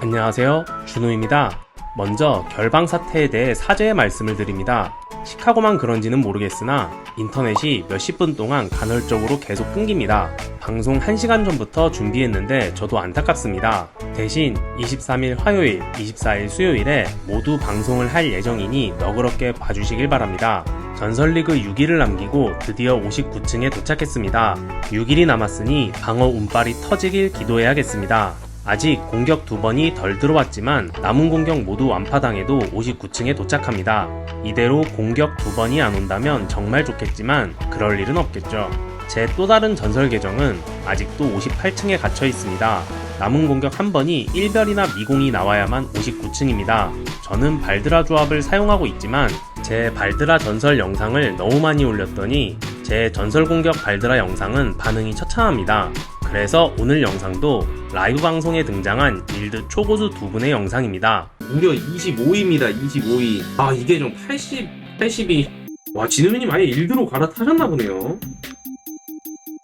안녕하세요. 준호입니다. 먼저 결방 사태에 대해 사죄의 말씀을 드립니다. 시카고만 그런지는 모르겠으나 인터넷이 몇십 분 동안 간헐적으로 계속 끊깁니다. 방송 1시간 전부터 준비했는데 저도 안타깝습니다. 대신 23일 화요일, 24일 수요일에 모두 방송을 할 예정이니 너그럽게 봐주시길 바랍니다. 전설리그 6일을 남기고 드디어 59층에 도착했습니다. 6일이 남았으니 방어 운빨이 터지길 기도해야겠습니다. 아직 공격 두 번이 덜 들어왔지만 남은 공격 모두 완파당해도 59층에 도착합니다. 이대로 공격 두 번이 안 온다면 정말 좋겠지만 그럴 일은 없겠죠. 제 또 다른 전설 계정은 아직도 58층에 갇혀 있습니다. 남은 공격 한 번이 1별이나 미공이 나와야만 59층입니다. 저는 발드라 조합을 사용하고 있지만 제 발드라 전설 영상을 너무 많이 올렸더니 제 전설 공격 발드라 영상은 반응이 처참합니다. 그래서 오늘 영상도 라이브 방송에 등장한 일드 초고수 두 분의 영상입니다. 무려 25위입니다. 25위. 아 이게 좀 80, 82. 와 진우민님 아예 일드로 갈아타셨나 보네요.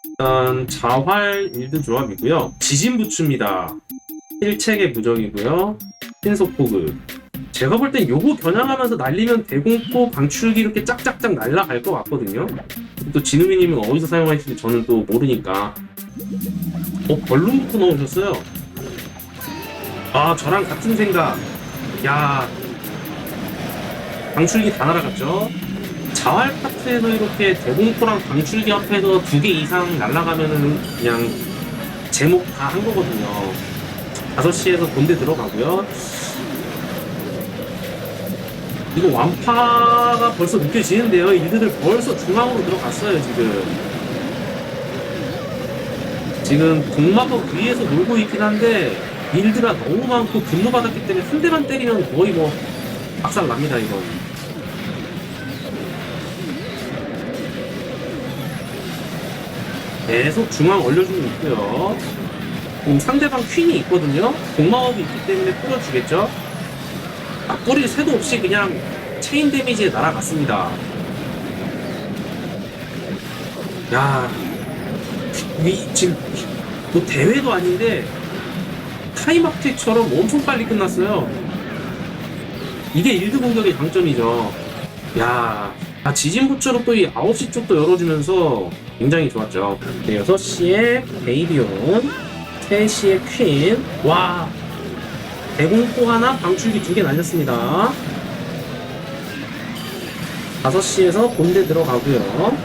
일단 자활 일드 조합이고요. 지진부추입니다. 힐책의 부적이고요. 신속포그. 제가 볼 땐 요거 겨냥하면서 날리면 대공포 방출기 이렇게 짝짝짝 날라갈 것 같거든요. 또 진우민님은 어디서 사용하실지 저는 또 모르니까. 어 벌룬부터 넣으셨어요. 아 저랑 같은 생각. 야 방출기 다 날아갔죠. 자활 파트에서 이렇게 대공포랑 방출기 앞에서 두 개 이상 날아가면은 그냥 제목 다 한 거거든요. 5시에서 본대 들어가고요. 이거 완파가 벌써 느껴지는데요. 일들들 벌써 중앙으로 들어갔어요, 지금. 지금 동마법 위에서 놀고 있긴 한데 일드가 너무 많고 분노 받았기 때문에 한 대만 때리면 거의 뭐 박살 납니다 이건. 계속 중앙 올려주고 있고요. 음, 상대방 퀸이 있거든요. 공마법이 있기 때문에 뿌려주겠죠. 아, 뿌릴 새도 없이 그냥 체인 데미지에 날아갔습니다. 야, 이, 지금 뭐 대회도 아닌데 타임아택처럼 엄청 빨리 끝났어요. 이게 일드 공격의 장점이죠. 야, 아, 지진부처로 또 이 9시 쪽도 열어주면서 굉장히 좋았죠. 네, 6시에 베이비온, 3시에 퀸, 와, 대공포 하나, 방출기 두 개 날렸습니다. 5시에서 본대 들어가고요.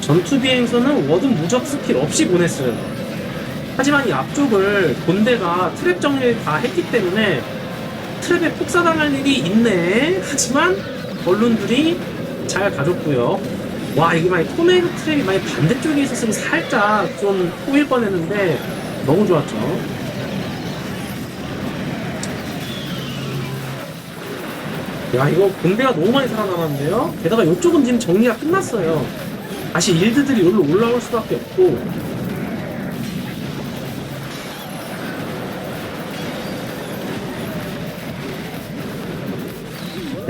전투 비행선은 워든 무적 스킬 없이 보냈어요. 하지만 이 앞쪽을 본대가 트랩 정리를 다 했기 때문에 트랩에 폭사당할 일이 있네. 하지만 언론들이 잘 가졌고요. 와 이게 만약 토네이도 트랩이 만약 반대쪽에 있었으면 살짝 좀 꼬일 뻔했는데 너무 좋았죠. 야 이거 본대가 너무 많이 살아남았는데요. 게다가 이쪽은 지금 정리가 끝났어요. 다시 일드들이 여기로 올라올 수밖에 없고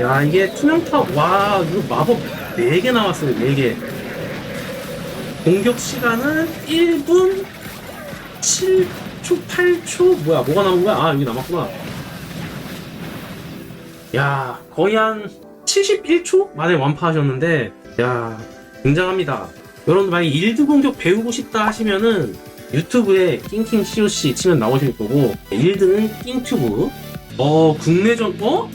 야 이게 투명타 와 이거 마법 4개 나왔어요 4개 공격 시간은 1분 7초 8초 뭐야 뭐가 남은 거야 아 여기 남았구나 야 거의 한 71초 만에 완파하셨는데 야 굉장합니다. 여러분 만약 일드 공격 배우고 싶다 하시면은 유튜브에 낑킹 COC 치면 나오실 거고 일드는 낑튜브 어 국내전 어?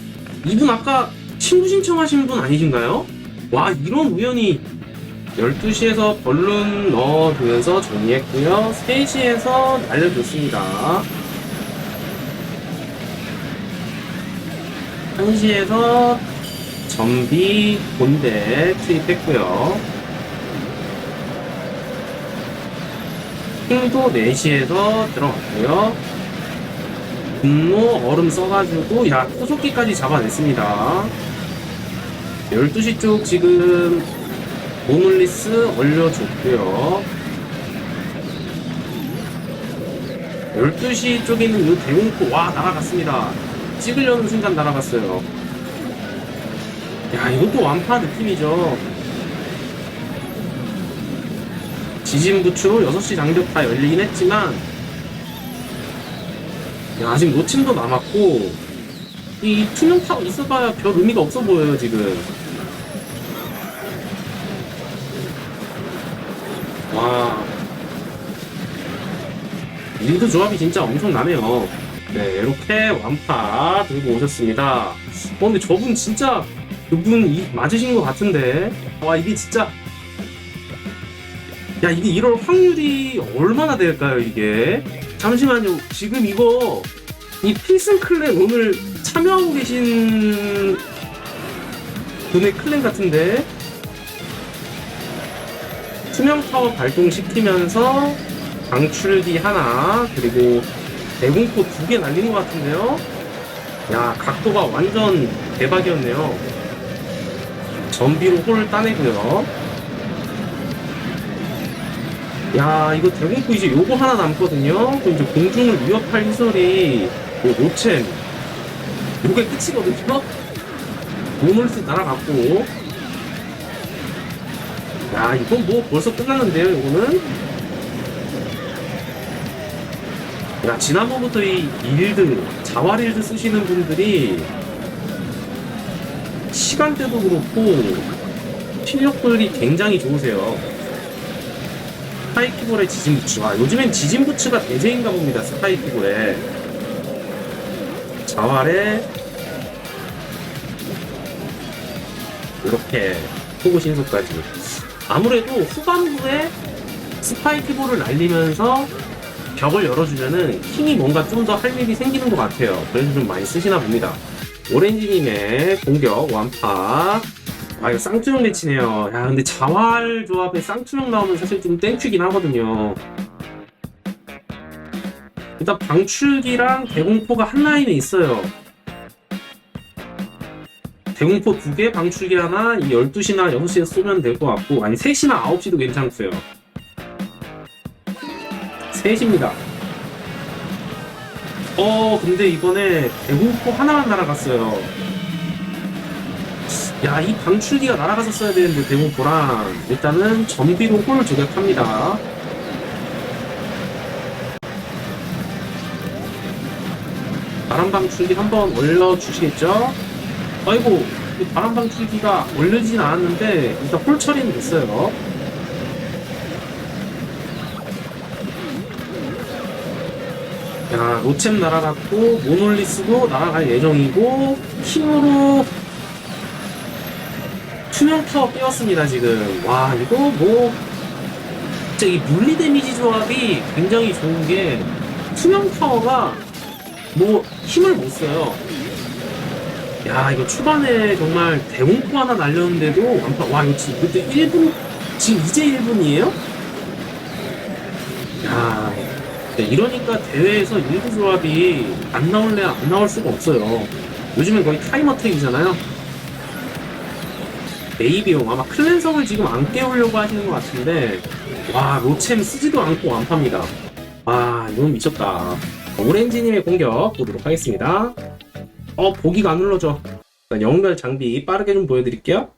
이분 아까 친구 신청하신 분 아니신가요? 와 이런 우연히 12시에서 벌룬 넣어두면서 정리했고요 3시에서 날려줬습니다 1시에서 전비 본대 투입했고요. 킹도 4시에서 들어갔고요. 분노 얼음 써가지고 야 토속기까지 잡아냈습니다. 12시 쪽 지금 모놀리스 올려줬고요. 12시 쪽에 있는 이 대공포 와 날아갔습니다. 찍으려는 순간 날아갔어요. 야 이것도 완파 느낌이죠 지진 부추로 6시 장벽 다 열리긴 했지만 야 아직 놓침도 남았고 이 투명 타워 있어봐야 별 의미가 없어 보여요 지금. 와. 일드 조합이 진짜 엄청나네요. 네 이렇게 완파 들고 오셨습니다. 어 근데 저분 진짜 그분 이, 맞으신 것 같은데. 와 이게 진짜. 야 이게 이럴 확률이 얼마나 될까요 이게? 잠시만요. 지금 이거 이 필승 클랜 오늘 참여하고 계신 분의 클랜 같은데 투명 타워 발동시키면서 방출기 하나 그리고 대공포 두 개 날리는 것 같은데요? 야 각도가 완전 대박이었네요. 전비로 홀을 따내고요. 야 이거 대공포 이제 요거 하나 남거든요? 이제 공중을 위협할 시설이 요 노챔 요게 끝이거든요 모놀스 날아갔고 야 이건 뭐 벌써 끝났는데요 이거는 야 지난번부터 이 일드 자활일드 쓰시는 분들이 시간대도 그렇고 실력들이 굉장히 좋으세요 스파이키볼의 지진부츠. 아, 요즘엔 지진부츠가 대세인가 봅니다. 스파이키볼에. 자활에 이렇게 호구 신속까지. 아무래도 후반부에 스파이키볼을 날리면서 벽을 열어주면은 킹이 뭔가 좀 더 할 일이 생기는 것 같아요. 그래서 좀 많이 쓰시나 봅니다. 오렌지님의 공격 완파. 아 이거 쌍투명 매치네요. 야 근데 자활 조합에 쌍투명 나오면 사실 좀 땡큐긴 하거든요. 일단 방출기랑 대공포가 한 라인에 있어요. 대공포 두 개, 방출기 하나, 이 12시나 6시에 쏘면 될 것 같고, 아니 3시나 9시도 괜찮고요. 3시입니다. 어, 근데 이번에 대공포 하나만 날아갔어요. 야, 이 방출기가 날아갔었어야 되는데, 대공포랑. 일단은 전비로 홀 저격합니다. 바람 방출기 한번 올려주시겠죠? 아이고, 이 바람 방출기가 올려지진 않았는데, 일단 홀 처리는 됐어요. 야, 로챔 날아갔고, 모놀리스도 날아갈 예정이고, 킹으로 투명 타워 깨웠습니다, 지금. 와, 이거 뭐, 진짜 이 물리 데미지 조합이 굉장히 좋은 게, 투명 타워가 뭐 힘을 못 써요. 야, 이거 초반에 정말 대공포 하나 날렸는데도 완파, 와, 이거 지금 그때 1분, 지금 이제 1분이에요? 야, 네, 이러니까 대회에서 일부 조합이 안 나올래 안 나올 수가 없어요. 요즘엔 거의 타임어택이잖아요. 네이비용 아마 클랜성을 지금 안 깨우려고 하시는 것 같은데 와 로챔 쓰지도 않고 완파입니다. 와 이건 미쳤다. 오렌지님의 공격 보도록 하겠습니다. 어 보기가 안 눌러져. 일단 영별 장비 빠르게 좀 보여드릴게요.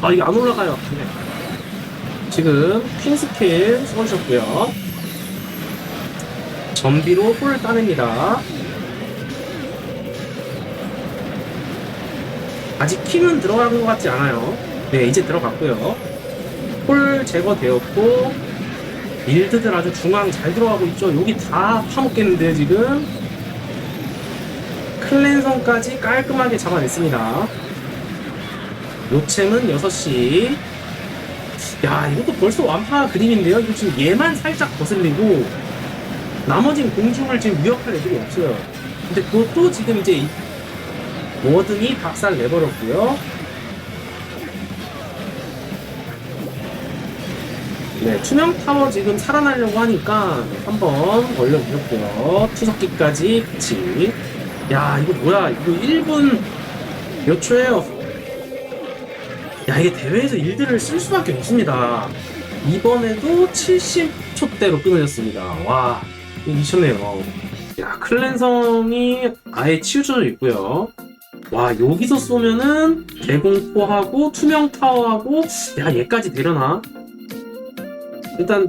아 이게 안 올라가요. 네. 지금 퀸 스킬 써주셨고요. 전비로 홀을 따냅니다. 아직 킹은 들어간 것 같지 않아요. 네, 이제 들어갔고요. 홀 제거되었고, 일드들 아주 중앙 잘 들어가고 있죠. 여기 다 파먹겠는데요, 지금. 클랜성까지 깔끔하게 잡아냈습니다. 요챔은 6시. 야, 이것도 벌써 완파 그림인데요. 이거 지금 얘만 살짝 거슬리고, 나머진 공중을 지금 위협할 애들이 없어요. 근데 그것도 지금 이제 뭐든지 박살 내버렸고요. 네, 투명 타워 지금 살아나려고 하니까 한번 올려보셨고요. 투석기까지 같이. 야, 이거 뭐야? 이거 1분 몇 초예요? 야, 이게 대회에서 일들을 쓸 수밖에 없습니다. 이번에도 70초대로 끊어졌습니다. 와, 이거 미쳤네요. 야, 클랜성이 아예 치우쳐져 있고요. 와 여기서 쏘면은 대공포하고 투명 타워하고 야 얘까지 되려나? 일단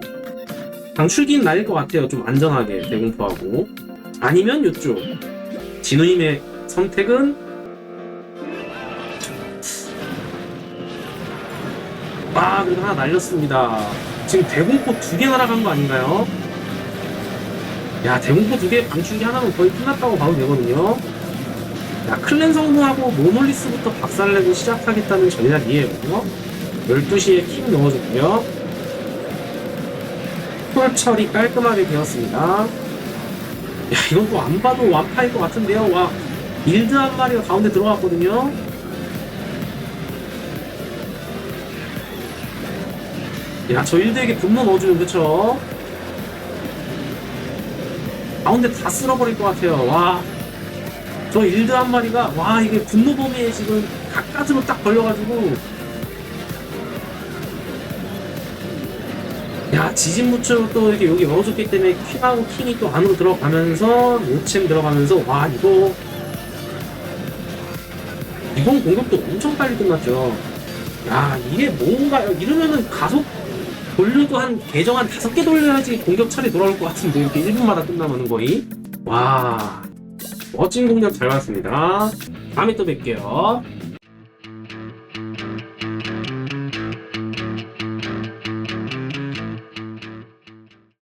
방출기는 날릴 것 같아요 좀 안전하게 대공포하고 아니면 요쪽 진우님의 선택은 아 그래도 하나 날렸습니다 지금 대공포 두 개 날아간 거 아닌가요? 야 대공포 두 개 방출기 하나면 거의 끝났다고 봐도 되거든요 야, 클랜 성공하고 모놀리스부터 박살내고 시작하겠다는 전략이에요. 12시에 킥 넣어줬고요. 풀 처리 깔끔하게 되었습니다. 야, 이건 또 안 봐도 완파일 것 같은데요. 와, 일드 한 마리가 가운데 들어갔거든요. 야, 저 일드에게 분노 넣어주면 그쵸? 가운데 다 쓸어버릴 것 같아요. 와, 저 일드 한 마리가 와 이게 분노 범위에 지금 가까스로 딱 걸려가지고 지진 무추로 또 이렇게 여기 열어줬기 때문에 퀸하고 킹이 또 안으로 들어가면서 노챔 들어가면서 와 이거 이번 공격도 엄청 빨리 끝났죠 야 이게 뭔가요 이러면은 가속 돌려도 한 계정 한 다섯 개 돌려야지 공격 차례 돌아올 것 같은데 이렇게 1분마다 끝나면은 거의 와 멋진 공략 잘 봤습니다. 다음에 또 뵐게요.